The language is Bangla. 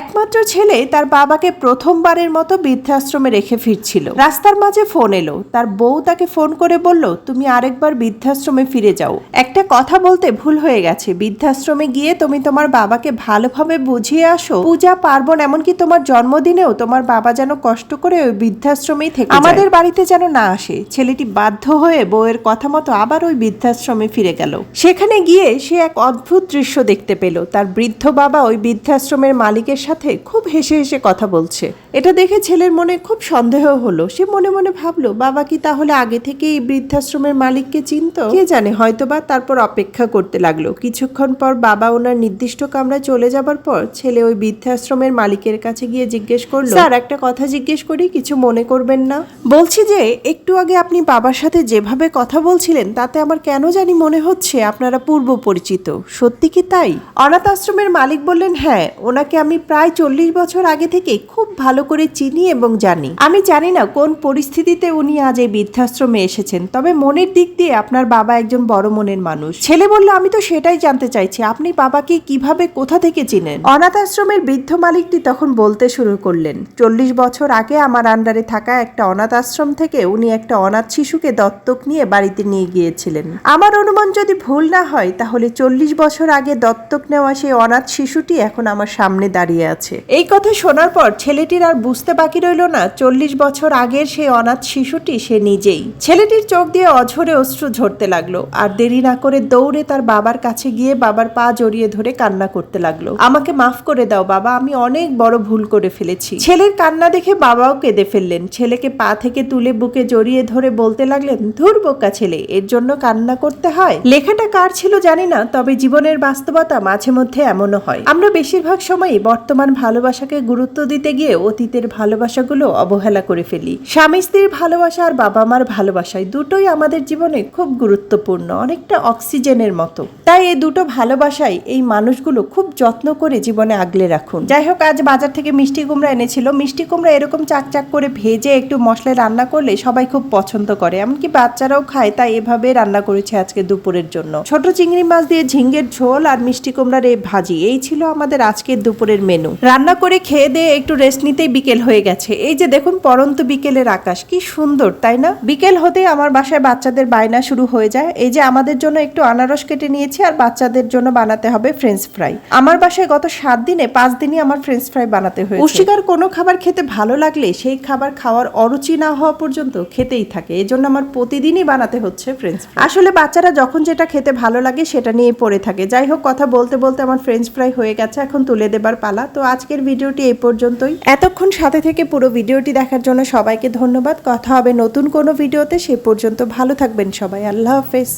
একমাত্র ছেলে তার বাবাকে প্রথমবারের মতো বৃদ্ধাশ্রমে রেখে ফিরছিল। রাস্তার মাঝে ফোন এলো। তার বউ তাকে ফোন করে বলল, তুমি আরেকবার বৃদ্ধাশ্রমে ফিরে যাও। একটা কথা বলতে ভুল হয়ে গেছে। বৃদ্ধাশ্রমে গিয়ে তুমি তোমার বাবাকে ভালোভাবে বুঝিয়ে আসো। পূজা, পার্বণ, এমনকি তোমার জন্মদিনেও তোমার বাবা যেন কষ্ট করে ওই বৃদ্ধাশ্রমেই থেকে আমাদের বাড়িতে যেন না আসে। ছেলেটি বাধ্য হয়ে বউয়ের কথা মতো আবার ওই বৃদ্ধাশ্রমে ফিরে গেল। সেখানে গিয়ে সে এক অদ্ভুত দৃশ্য দেখতে পেল। তার বৃদ্ধ বাবা ওই বৃদ্ধাশ্রমের মালিকের সাথে খুব হেসে হেসে কথা বলছে। এটা দেখে ছেলের মনে খুব সন্দেহ হলো। সে মনে মনে ভাবলো, বাবা কি তাহলে আগে থেকে এই বৃদ্ধাশ্রমের মালিককে চিনতো? কে জানে, হয়তোবা তারপর অপেক্ষা করতে লাগল। কিছুক্ষণ পর বাবা ওনার নির্দিষ্ট কামরায় চলে যাবার পর ছেলে ওই বৃদ্ধাশ্রমের মালিকের কাছে গিয়ে জিজ্ঞেস করল, স্যার, একটা কথা জিজ্ঞেস করি, কিছু মনে করবেন না? বলছি যে, একটু আগে আপনি বাবার সাথে যেভাবে কথা বলছিলেন, তাতে আমার কেন জানি মনে হচ্ছে আপনারা পূর্ব পরিচিত। সত্যি কি তাই? অনাথ আশ্রমের মালিক বললেন হ্যাঁ ওনাকে আমি প্রায় চল্লিশ বছর আগে থেকে খুব ভালো করে চিনি এবং জানি। আমি জানি না কোন পরিস্থিতিতে উনি আজ এই বৃদ্ধাশ্রমে এসেছেন, তবে মনের দিক দিয়ে আপনার বাবা একজন বড় মনের মানুষ। ছেলে বলল, আমি তো সেটাই জানতে চাইছি, আপনি বাবাকে কীভাবে কোথা থেকে চিনেন? অনাথ আশ্রমের বৃদ্ধ মালিকটি তখন বলতে শুরু করলেন, চল্লিশ বছর আগে আমার আন্ডারে থাকা একটা অনাথ আশ্রম থেকে উনি একটা অনাথ শিশুকে দত্তক নিয়ে বাড়িতে নিয়ে গিয়েছিলেন। আমার অনুমান যদি ভুল না হয়, তাহলে চল্লিশ বছর আগে দত্তক নেওয়া সেই অনাথ শিশুটি এখন আমার সামনে দাঁড়িয়ে আছে। এই কথা শোনার পর ছেলেটির আর বুঝতে বাকি রইল না, চল্লিশ বছর আগের সেই অনাথ শিশুটি সে নিজেই। ছেলেটির চোখ দিয়ে অঝরে অশ্রু ঝরতে লাগল, আর দেরি না করে দৌড়ে তার বাবার কাছে গিয়ে বাবার পা জড়িয়ে ধরে কান্না করতে লাগল। আমাকে মাফ করে দাও বাবা, আমি অনেক বড় ভুল করে ফেলেছি। ছেলের কান্না দেখে বাবাও কেঁদে ফেললেন। ছেলেকে পা থেকে তুলে বুকে জড়িয়ে ধরে বলতে লাগলেন, ধুর বোকা ছেলে, এর জন্য কান্না করতে হয়? লেখাটা কার ছিল জানি না, তবে জীবনের বাস্তবতা মাঝে মধ্যে এমনও হয়। আমরা বেশিরভাগ সময়ই বর্তমান ভালোবাসাকে গুরুত্ব দিতে গিয়ে অতীতের ভালোবাসাগুলো অবহেলা করে ফেলি। স্বামী স্ত্রীর ভালোবাসা আর বাবা মার ভালোবাসায় দুটোই আমাদের জীবনে খুব গুরুত্বপূর্ণ, অনেকটা অক্সিজেনের মতো। তাই এই দুটো ভালোবাসাই এই মানুষগুলো খুব যত্ন করে জীবনে আগলে রাখুন। যাই হোক, আজ বাজার থেকে মিষ্টি কুমড়া এনেছিল। মিষ্টি কুমড়া এরকম চাক চাক করে ভেজে একটু মশলায় রান্না করলে সবাই খুব পছন্দ করে। এমনকি বাচ্চারাও খায়, তাই এভাবে রান্না করেছে আজকে দুপুরের জন্য। ছোট চিংড়ি মাছ দিয়ে ঝিঙ্গের ঝোল আর মিষ্টি কুমড়ার এই ভাজি, এই ছিল আমাদের আজকের দুপুরের মেনু। রান্না করে খেয়ে দিয়ে একটু রেস্ট নিতেই বিকেল হয়ে গেছে। এই যে দেখুন পরন্ত বিকেলের আকাশ কি সুন্দর তাই না? বিকেল হতে আমার বাসায় বাচ্চাদের বায়না শুরু হয়ে যায়। এই যে আমাদের জন্য একটু আনারস কেটে নিয়েছি আর বাচ্চাদের জন্য বানাতে হবে ফ্রেঞ্চ ফ্রাই আমার বাসায় গত সাত দিনে পাঁচ দিনই আমার ফ্রেঞ্চ ফ্রাই বানাতে হয়েছে। পুষ্টিকর কোনো খাবার খেতে ভালো লাগলে সেই খাবার খাওয়ার অরুচি না হওয়া পর্যন্ত খেতেই থাকে। এজন্য আমার প্রতিদিনই বানাতে হচ্ছে ফ্রেঞ্চ ফ্রাই আসলে বাচ্চারা যখন যেটা খেতে ভালো লাগে সেটা নিয়ে পড়ে থাকে। যাই হোক কথা বলতে বলতে আমার ফ্রেঞ্চ ফ্রাই হয়ে গেছে। এখন তুলে দেবার পালা। তো আজকের ভিডিওটি এই পর্যন্তই। এতক্ষণ সাথে থেকে পুরো ভিডিওটি দেখার জন্য সবাইকে ধন্যবাদ। কথা হবে নতুন কোনো ভিডিওতে। সে পর্যন্ত ভালো থাকবেন সবাই। আল্লাহ হাফেজ।